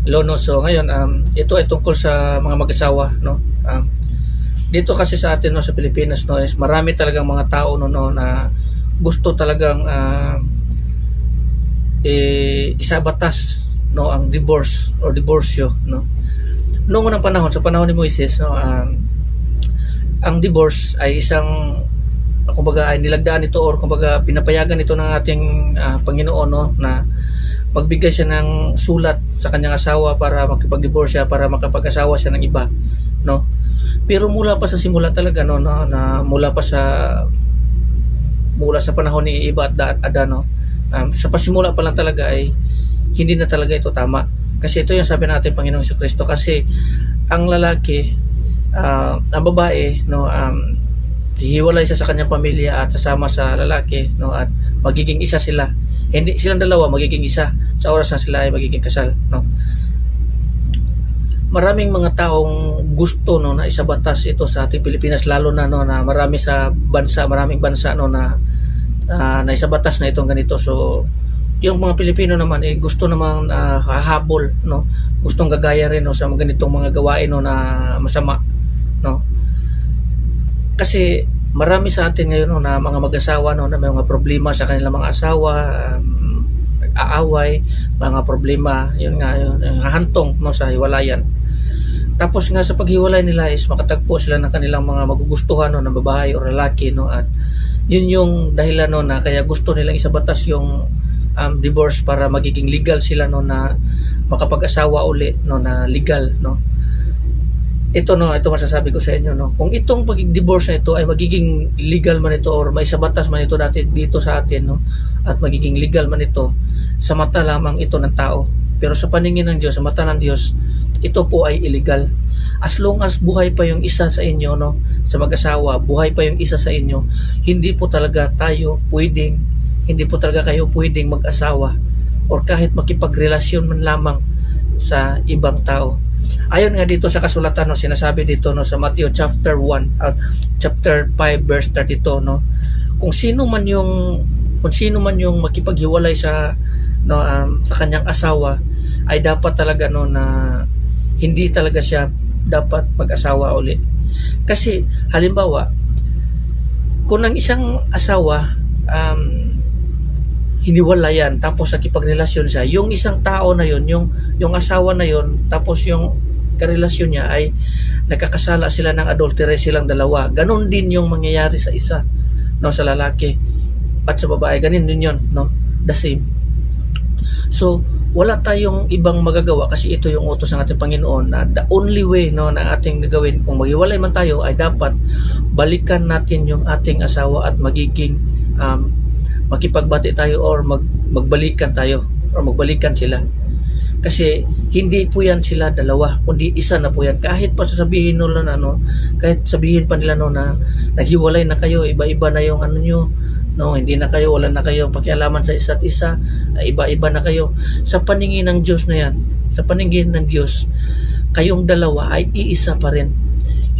Hello, no? So ngayon, um, ito ay tungkol sa mga mag-asawa, no? Um, dito kasi sa atin no sa Pilipinas no is marami talagang mga tao no, no na gusto talagang ah, eh, isabatas no ang divorce or divorcio no noong unang panahon sa panahon ni Moises no um, ang divorce ay isang kumbaga ay nilagdaan ito or kumbaga pinapayagan ito ng ating ah, Panginoon no na magbigay siya ng sulat sa kanyang asawa para makipag-divorce siya para makapag-asawa siya ng iba no? Pero mula pa sa simula talaga no, no na mula pa sa mula sa panahon ni Iba at Da- Adano um, sa pasimula pa lang talaga ay hindi na talaga ito tama. Kasi ito yung sabi natin Panginoong Kristo kasi ang lalaki ah, ang babae no um, hihiwalay siya sa kanyang pamilya at sasama sa lalaki no? At magiging isa sila. Hindi silang dalawa magiging isa. Sa oras na sila ay magiging kasal no? Maraming mga taong gusto no na isabatas ito sa ating Pilipinas lalo na no na marami sa bansa maraming bansa no na ah, na isabatas na itong ganito. So yung mga Pilipino naman eh gusto namang ah, hahabol no? Gustong gagaya rin no sa mga ganitong mga gawain no na masama no? Kasi marami sa atin ngayon no, na mga mag-asawa no, na may mga problema sa kanilang mga asawa, um, nag-aaway, mga problema, yun nga, yun, hahantong no, sa hiwalayan. Tapos nga sa paghiwalay nila is makatagpo sila ng kanilang mga magugustuhan no, ng babae o lalaki no, at yun yung dahilan no, na kaya gusto nilang isabatas yung um, divorce para magiging legal sila no, na makapag-asawa uli no, na legal no ito no, ito masasabi ko sa inyo no. Kung itong pag-divorce na ito ay magiging legal man ito or may sabatas man ito dati dito sa atin no at magiging legal man ito sa mata lamang ito ng tao. Pero sa paningin ng Diyos, sa mata ng Diyos, ito po ay illegal. As long as buhay pa yung isa sa inyo no, sa mag-asawa, buhay pa yung isa sa inyo, hindi po talaga tayo pwedeng hindi po talaga kayo pwedeng mag-asawa or kahit makipagrelasyon man lamang sa ibang tao. Ayon nga dito sa kasulatan no sinasabi dito no sa Matthew chapter 1 at chapter 5 verse 32 no kung sino man yung kung sino man yung makipaghiwalay sa no um, sa kanyang asawa ay dapat talaga no na hindi talaga siya dapat mag-asawa uli. Kasi halimbawa kung ang isang asawa um, hiniwalayan tapos nakipagrelasyon siya. Yung isang tao na yun yung yung asawa na yun tapos yung karelasyon niya ay nagkakasala sila ng adultery silang dalawa. Ganon din yung mangyayari sa isa no sa lalaki at sa babae. Ganon din yun no the same. So wala tayong ibang magagawa kasi ito yung utos ng ating Panginoon na the only way no na ating gagawin. Kung maghiwalay man tayo ay dapat balikan natin yung ating asawa at magiging um, makipagbati tayo or mag, magbalikan tayo or magbalikan sila. Kasi hindi po yan sila dalawa, kundi isa na po yan. Kahit pa sasabihin nila na ano, kahit sabihin pa nila no na naghiwalay na kayo, iba-iba na yung ano nyo, no, hindi na kayo, wala na kayo pakialaman sa isa't isa, iba-iba na kayo. Sa paningin ng Diyos na yan, sa paningin ng Diyos, kayong dalawa ay iisa pa rin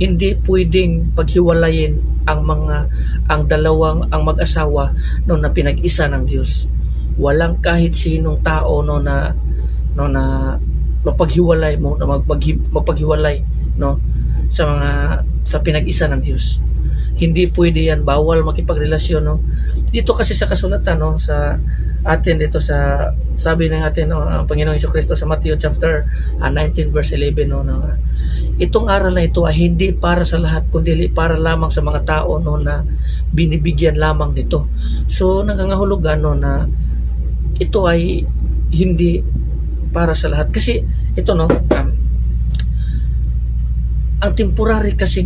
hindi pwedeng paghiwalayin ang mga ang dalawang ang mag-asawa no na pinag-isa ng Diyos. Walang kahit sinong tao no na no na mapaghiwalay mo na magpaghi, mapaghiwalay no sa mga sa pinag-isa ng Diyos. Hindi pwede yan. Bawal makipagrelasyon no. Dito kasi sa kasulatan no? Sa atin dito sa sabi ng atin no, ang Panginoong Hesus Kristo sa Matthew chapter ah, 19 verse 11 no, no itong aral na ito ay hindi para sa lahat kundi para lamang sa mga tao no? Na binibigyan lamang nito. So nangangahulugan no? Na ito ay hindi para sa lahat. Kasi ito no? Um, ang temporary kasi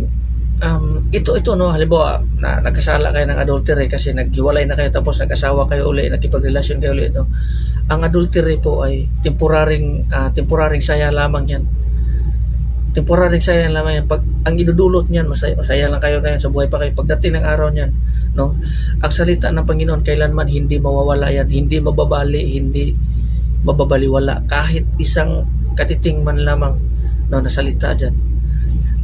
um, ito ito no? Halimbawa na nagkasala kayo ng adultery kasi naghiwalay na kayo tapos nag-asawa kayo uli nakipagrelasyon kayo ulit no? Ang adultery po ay temporaring uh, temporaring saya lamang yan. Temporary saya lamang yan. Pag ang idudulot niyan masaya, masaya lang kayo ngayon sa buhay pa kayo pagdating ng araw niyan no? Ang salita ng Panginoon kailanman hindi mawawala yan hindi mababali hindi mababaliwala. Kahit isang katiting man lamang no na salita diyan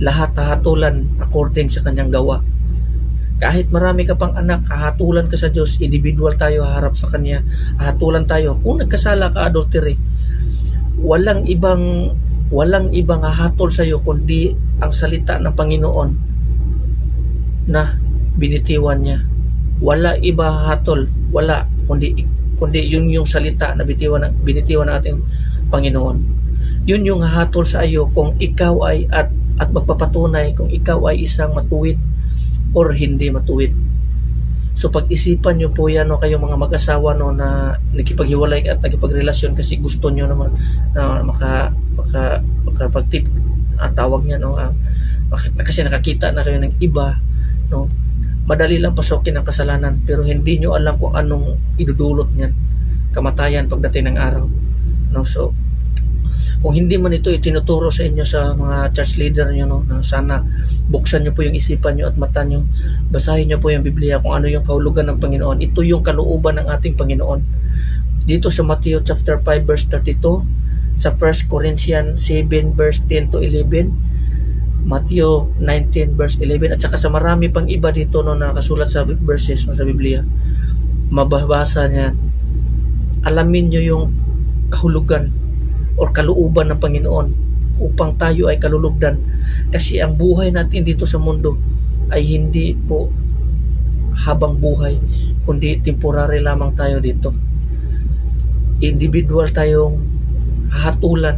lahat hahatulan according sa kanyang gawa kahit marami ka pang anak, hahatulan ka sa Diyos, individual tayo, harap sa Kanya, hahatulan tayo. Kung nagkasala ka, adultery, walang ibang walang ibang hahatol sa iyo kundi ang salita ng Panginoon na binitiwan niya. Wala iba hatol, wala kundi kundi yun yung salita na bitiwan ng binitiwan ng ating Panginoon. Yun yung hahatol sa iyo kung ikaw ay at at magpapatunay kung ikaw ay isang matuwid or hindi matuwid. So pag-isipan nyo po yan no, kayo mga mag-asawa no, na nagkipaghiwalay at nagkipagrelasyon kasi gusto nyo naman na maka, maka, makapag-tip ang tawag niya no, maka- kasi nakakita na kayo ng iba no, madali lang pasokin ang kasalanan pero hindi nyo alam kung anong idudulot niyan kamatayan pagdating ng araw no so kung hindi man ito itinuturo sa inyo sa mga church leader nyo no, na sana buksan nyo po yung isipan nyo at mata nyo. Basahin nyo po yung Biblia kung ano yung kahulugan ng Panginoon. Ito yung kalooban ng ating Panginoon. Dito sa Matthew chapter 5 verse 32 sa 1 Corinthians 7 verse 10 to 11 Matthew 19 verse 11 at saka sa marami pang iba dito no nakasulat sa verses no, sa Biblia mababasa niya alamin nyo yung kahulugan or kalooban ng Panginoon upang tayo ay kalulugdan. Kasi ang buhay natin dito sa mundo ay hindi po habang buhay kundi temporary lamang tayo dito. Individual tayong hatulan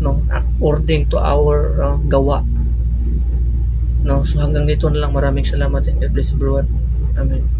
no according to our uh, gawa. No so hanggang dito na lang. Maraming salamat and God bless everyone. Amen